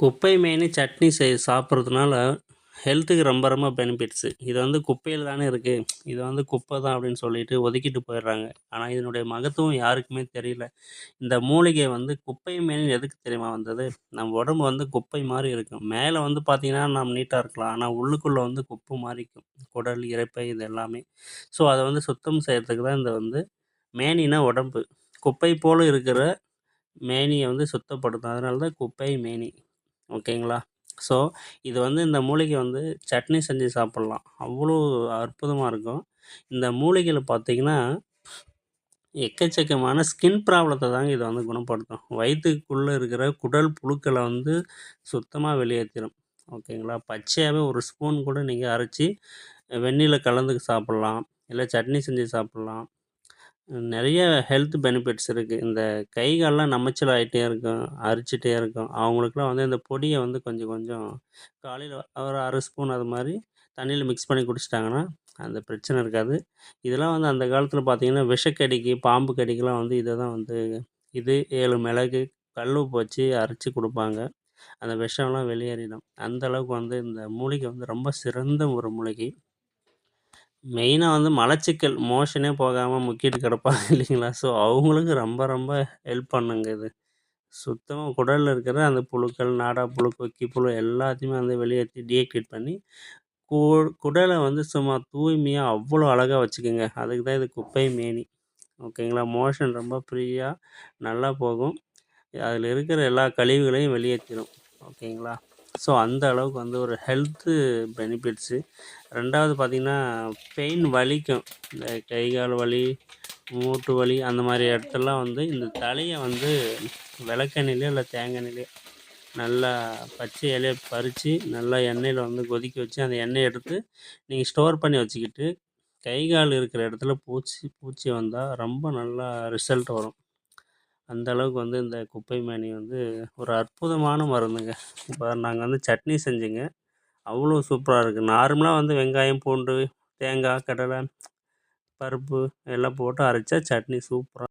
குப்பை மேனி சட்னி செய் சாப்பிட்றதுனால ஹெல்த்துக்கு ரொம்ப ரொம்ப பெனிஃபிட்ஸு இது வந்து குப்பையில் தானே இருக்குது இது வந்து குப்பை தான் அப்படின்னு சொல்லிட்டு ஒதுக்கிட்டு போயிடுறாங்க. ஆனால் இதனுடைய மகத்துவம் யாருக்குமே தெரியல. இந்த மூலிகை வந்து குப்பை மேனி எதுக்கு தெரியுமா வந்தது? நம்ம உடம்பு வந்து குப்பை மாதிரி இருக்கும். மேலே வந்து பார்த்திங்கன்னா நம்ம நீட்டாக இருக்கலாம். ஆனால் உள்ளுக்குள்ளே வந்து குப்பை மாறிக்கும். குடல் இரைப்பை இது எல்லாமே. ஸோ அதை வந்து சுத்தம் செய்கிறதுக்கு தான் இந்த வந்து மேனினா உடம்பு. குப்பை போல் இருக்கிற மேனியை வந்து சுத்தப்படுத்தும். அதனால தான் குப்பை மேனி ஓகேங்களா? ஸோ இது வந்து இந்த மூலிகை வந்து சட்னி செஞ்சு சாப்பிட்லாம். அவ்வளோ அற்புதமாக இருக்கும். இந்த மூலிகையில் பார்த்தீங்கன்னா எக்கச்சக்கமான ஸ்கின் ப்ராப்ளத்தை தாங்க இதை வந்து குணப்படுத்தும். வயிற்றுக்குள்ளே இருக்கிற குடல் புழுக்களை வந்து சுத்தமாக வெளியேற்றிடும் ஓகேங்களா? பச்சையாகவே ஒரு ஸ்பூன் கூட நீங்கள் அரைச்சி வெந்நீரில் கலந்து சாப்பிட்லாம். இல்லை சட்னி செஞ்சு சாப்பிட்லாம். நிறைய ஹெல்த் பெனிஃபிட்ஸ் இருக்குது இந்த கை கால்லாம் நமைச்சல் ஆகிட்டே இருக்கும் அரிச்சிட்டே இருக்கும். அவங்களுக்குலாம் வந்து இந்த பொடியை வந்து கொஞ்சம் கொஞ்சம் காலையில் ஒரு அரை ஸ்பூன் அது மாதிரி தண்ணியில் மிக்ஸ் பண்ணி குடிச்சிட்டாங்கன்னா அந்த பிரச்சனை இருக்காது. இதெல்லாம் வந்து அந்த காலத்தில் பார்த்திங்கன்னா விஷக்கடிக்கு பாம்பு கடிக்கெலாம் வந்து இதை தான் வந்து இது ஏழு மிளகு கல் உப்பு வச்சு அரைச்சி கொடுப்பாங்க. அந்த விஷம்லாம் வெளியேறிடும். அந்த அளவுக்கு வந்து இந்த மூலிகை வந்து ரொம்ப சிறந்த ஒரு மூலிகை. மெயினாக வந்து மலச்சிக்கல் மோஷனே போகாமல் முக்கிட்டு கிடப்பாங்க இல்லைங்களா? ஸோ அவங்களுக்கு ரொம்ப ரொம்ப ஹெல்ப் பண்ணுங்க இது. சுத்தமாக குடலில் இருக்கிற அந்த புழுக்கள் நாடா புழு கொக்கி புழு எல்லாத்தையுமே வந்து வெளியேற்றி டீஆக்டிவேட் பண்ணி கு குடலை வந்து சும்மா தூய்மையாக அவ்வளோ அழகாக வச்சுக்கோங்க. அதுக்கு தான் இது குப்பை மேனி. ஓகேங்களா? மோஷன் ரொம்ப ஃப்ரீயாக நல்லா போகும். அதில் இருக்கிற எல்லா கழிவுகளையும் வெளியேற்றிடும் ஓகேங்களா? ஸோ அந்த அளவுக்கு வந்து ஒரு ஹெல்த்து பெனிஃபிட்ஸு ரெண்டாவது பார்த்திங்கன்னா பெயின் வலிக்கும். இந்த கை கால் வலி மூட்டு வலி அந்த மாதிரி இடத்துலலாம் வந்து இந்த தலையை வந்து விளக்கெண்ணெயிலையோ இல்லை தேங்காய் நல்லா பச்சை இலையை பறித்து நல்லா எண்ணெயில் வந்து கொதிக்க வச்சு அந்த எண்ணெயை எடுத்து நீங்கள் ஸ்டோர் பண்ணி வச்சுக்கிட்டு கை கால் இருக்கிற இடத்துல பூச்சி பூச்சி வந்தால் ரொம்ப நல்லா ரிசல்ட் வரும். அந்த அளவுக்கு வந்து இந்த குப்பை மேனி வந்து ஒரு அற்புதமான மருந்துங்க. இப்போ நாங்கள் வந்து சட்னி செஞ்சோங்க. அவ்வளோ சூப்பராக இருக்குது நார்மலாக வந்து வெங்காயம் பூண்டு தேங்காய் கடலை பருப்பு எல்லாம் போட்டு அரைச்சா சட்னி சூப்பராக